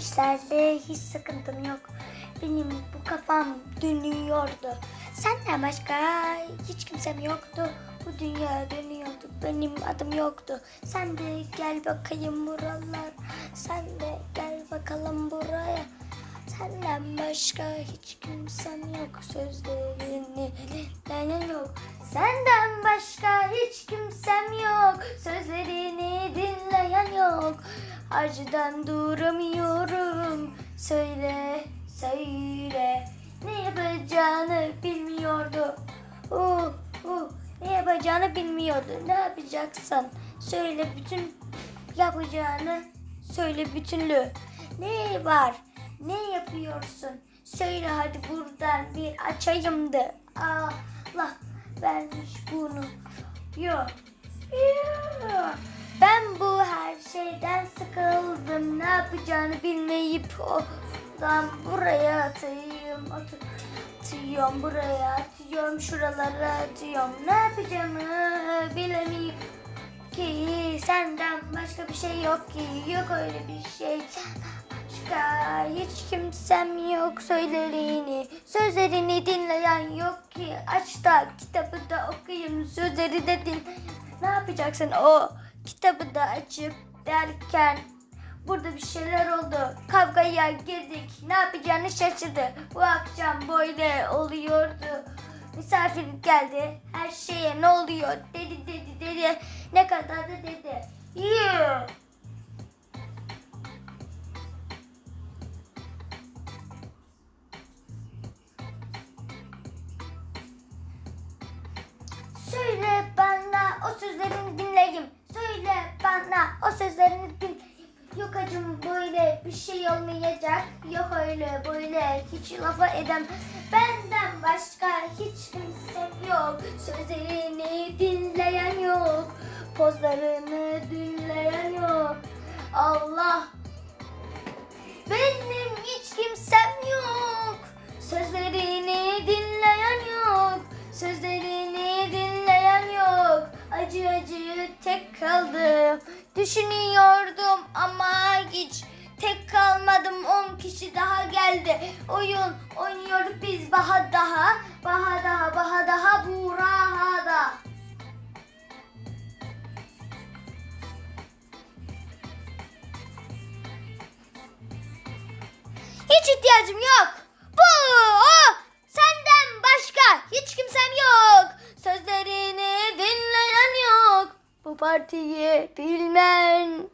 işlerde hiç sıkıntım yok. Benim bu kafam dönüyordu. Senden başka hiç kimsem yoktu. Bu dünya dönüyordu. Benim adım yoktu. Sen de gel bakayım buralar. Sen de gel bakalım buraya. Senden başka hiç kimsem yok. Sözlerini dinleyen yok. Senden başka hiç kimsem yok. Sözlerini dinleyen yok. Acıdan duramıyorum. Söyle, söyle. Ne yapacağını bilmiyordu. Uh, uh, ne yapacağını bilmiyordu. Ne yapacaksın? Söyle bütün yapacağını. Söyle bütünlü. Ne var? Ne yapıyorsun? Söyle hadi buradan bir açayım da. Allah vermiş bunu. Yok. Yok. Ben bu her şeyden sıkıldım. Ne yapacağını bilmeyip oradan buraya atayım. At- Atıyorum buraya atıyorum şuralara atıyorum. Ne yapacağımı bilemiyorum ki senden başka bir şey yok ki yok öyle bir şey başka hiç kimsem yok sözlerini sözlerini dinleyen yok ki aç da kitabı da okuyayım sözleri de din ne yapacaksın o kitabı da açıp derken Burada bir şeyler oldu. Kavgaya girdik. Ne yapacağını şaşırdı. Bu akşam böyle oluyordu. Misafir geldi. Her şeye ne oluyor dedi dedi dedi. Ne kadar da dedi. Yeah. Söyle bana o sözlerini dinleyeyim. Söyle bana o sözlerini dinleyeyim. Yok acım böyle bir şey olmayacak. Yok öyle böyle hiç lafa edem. Benden başka hiç kimsem yok. Sözlerini dinleyen yok. Pozlarını dinleyen yok. Allah benim hiç kimsem yok. Sözlerini dinleyen yok. Sözlerini dinleyen yok. Acı acı tek kaldım. Düşünüyordum ama hiç tek kalmadım. On kişi daha geldi. Oyun oynuyorduk biz baha daha. Baha daha baha daha burada. Hiç ihtiyacım yok. Bu o partiyi bilmem.